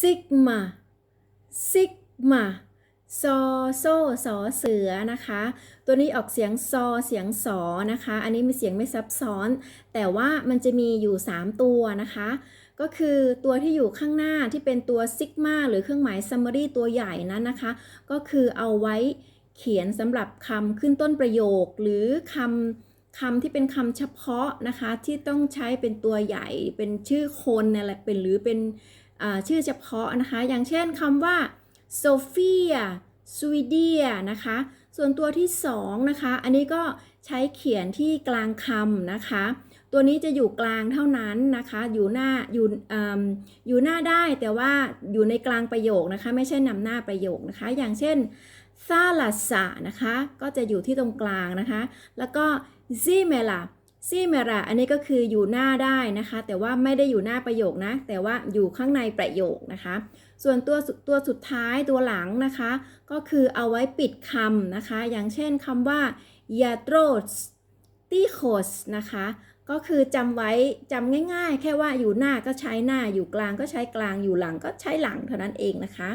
sigma sigma ซอโซสอเสือนะคะ ตัวนี้ออกเสียงซอเสียงสอนะคะ อันนี้มีเสียงไม่ซับซ้อน แต่ว่ามันจะมีอยู่ 3 ตัวนะคะ ก็คือตัวที่อยู่ข้างหน้าที่เป็นตัวซิกมาหรือเครื่องหมาย summary ตัวใหญ่นั้นนะคะ ก็คือเอาไว้เขียนสำหรับคำขึ้นต้นประโยค หรือคำคำที่เป็นคำเฉพาะนะคะ ที่ต้องใช้เป็นตัวใหญ่เป็นชื่อคนอะไรเป็นหรือเป็น ชื่อเฉพาะนะคะ อย่างเช่นคำว่าโซเฟียสวีเดียนะคะ ส่วนตัวที่2นะคะ อันนี้ก็ใช้เขียนที่กลางคำนะคะ ตัวนี้จะอยู่กลางเท่านั้นนะคะ อยู่หน้าอยู่อืมอยู่หน้าได้แต่ว่าอยู่ในกลางประโยคนะคะ ไม่ใช่นำหน้าประโยคนะคะ อย่างเช่นซาลาสะนะคะ ก็จะอยู่ที่ตรงกลางนะคะ แล้วก็ซิเมลา ซิเมราอันนี้ก็คืออยู่หน้าได้นะคะ แต่ว่าไม่ได้อยู่หน้าประโยคนะ แต่ว่าอยู่ข้างในประโยคนะคะ ส่วนตัวตัวสุดท้ายตัวหลังนะคะ ก็คือเอาไว้ปิดคำนะคะ อย่างเช่นคำว่า y a t r o s t i c o s นะคะ ก็คือจำไว้จำง่ายๆ แค่ว่าอยู่หน้าก็ใช้หน้าอยู่กลางก็ใช้กลางอยู่หลังก็ใช้หลังเท่านั้นเองนะคะ